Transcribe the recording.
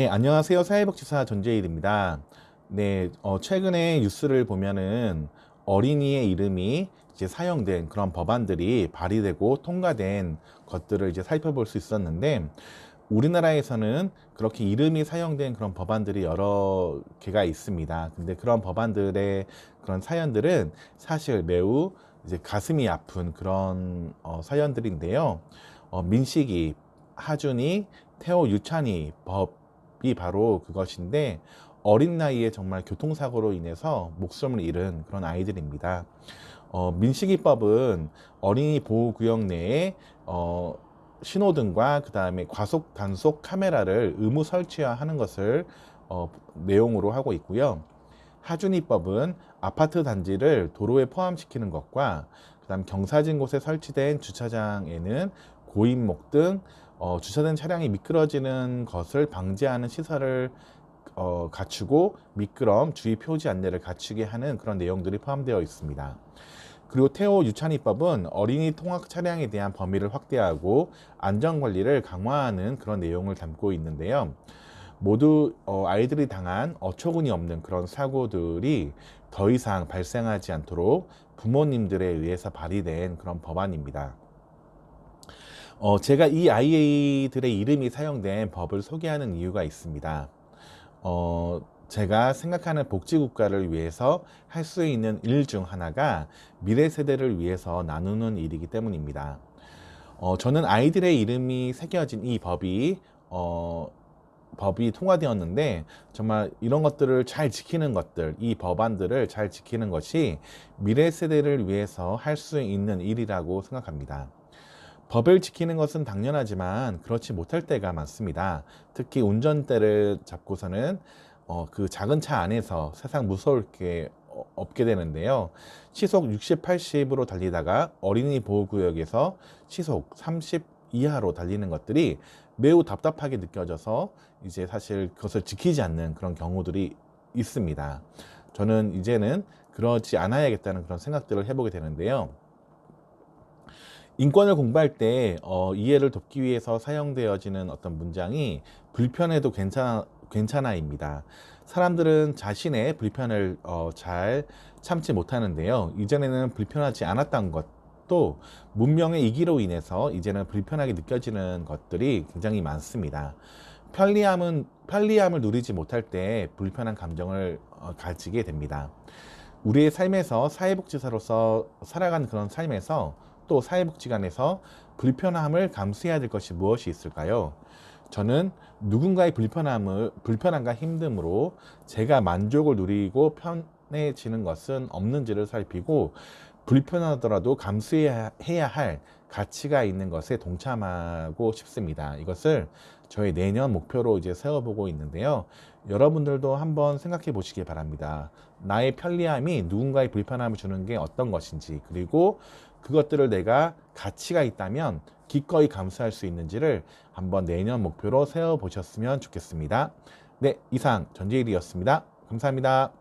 네, 안녕하세요. 사회복지사 전재일입니다. 네, 어, 최근에 뉴스를 보면은 어린이의 이름이 이제 사용된 그런 법안들이 발의되고 통과된 것들을 이제 살펴볼 수 있었는데, 우리나라에서는 그렇게 이름이 사용된 그런 법안들이 여러 개가 있습니다. 근데 그런 법안들의 그런 사연들은 사실 매우 이제 가슴이 아픈 그런 어, 사연들인데요. 어, 민식이, 하준이, 태호, 유찬이 법 이 바로 그것인데 어린 나이에 정말 교통사고로 인해서 목숨을 잃은 그런 아이들입니다. 어, 민식이법은 어린이 보호구역 내에 어, 신호등과 그 다음에 과속 단속 카메라를 의무 설치하는 것을 어, 내용으로 하고 있고요. 하준이법은 아파트 단지를 도로에 포함시키는 것과 그 다음 경사진 곳에 설치된 주차장에는 고인목 등 어, 주차된 차량이 미끄러지는 것을 방지하는 시설을 어, 갖추고 미끄럼 주의 표지 안내를 갖추게 하는 그런 내용들이 포함되어 있습니다. 그리고 태호 유찬이법은 어린이 통학 차량에 대한 범위를 확대하고 안전 관리를 강화하는 그런 내용을 담고 있는데요. 모두 어, 아이들이 당한 어처구니 없는 그런 사고들이 더 이상 발생하지 않도록 부모님들에 의해서 발의된 그런 법안입니다. 어, 제가 이 아이들의 이름이 사용된 법을 소개하는 이유가 있습니다. 어, 제가 생각하는 복지국가를 위해서 할 수 있는 일 중 하나가 미래 세대를 위해서 나누는 일이기 때문입니다. 어, 저는 아이들의 이름이 새겨진 이 법이 어, 법이 통과되었는데 정말 이런 것들을 잘 지키는 것들, 이 법안들을 잘 지키는 것이 미래 세대를 위해서 할 수 있는 일이라고 생각합니다. 법을 지키는 것은 당연하지만 그렇지 못할 때가 많습니다. 특히 운전대를 잡고서는 어, 그 작은 차 안에서 세상 무서울 게 어, 없게 되는데요. 시속 60, 80으로 달리다가 어린이 보호구역에서 시속 30 이하로 달리는 것들이 매우 답답하게 느껴져서 이제 사실 그것을 지키지 않는 그런 경우들이 있습니다. 저는 이제는 그러지 않아야겠다는 그런 생각들을 해보게 되는데요. 인권을 공부할 때 어, 이해를 돕기 위해서 사용되어지는 어떤 문장이 불편해도 괜찮아, 괜찮아입니다. 사람들은 자신의 불편을 어, 잘 참지 못하는데요. 이전에는 불편하지 않았던 것도 문명의 이기로 인해서 이제는 불편하게 느껴지는 것들이 굉장히 많습니다. 편리함은 편리함을 누리지 못할 때 불편한 감정을 어, 가지게 됩니다. 우리의 삶에서 사회복지사로서 살아가는 그런 삶에서 또 사회복지관에서 불편함을 감수해야 될 것이 무엇이 있을까요? 저는 누군가의 불편함을 불편함과 힘듦으로 제가 만족을 누리고 편해지는 것은 없는지를 살피고 불편하더라도 감수해야 할 가치가 있는 것에 동참하고 싶습니다. 이것을 저희 내년 목표로 이제 세워보고 있는데요. 여러분들도 한번 생각해 보시기 바랍니다. 나의 편리함이 누군가의 불편함을 주는 게 어떤 것인지, 그리고 그것들을 내가 가치가 있다면 기꺼이 감수할 수 있는지를 한번 내년 목표로 세워보셨으면 좋겠습니다. 네, 이상 전재일이었습니다. 감사합니다.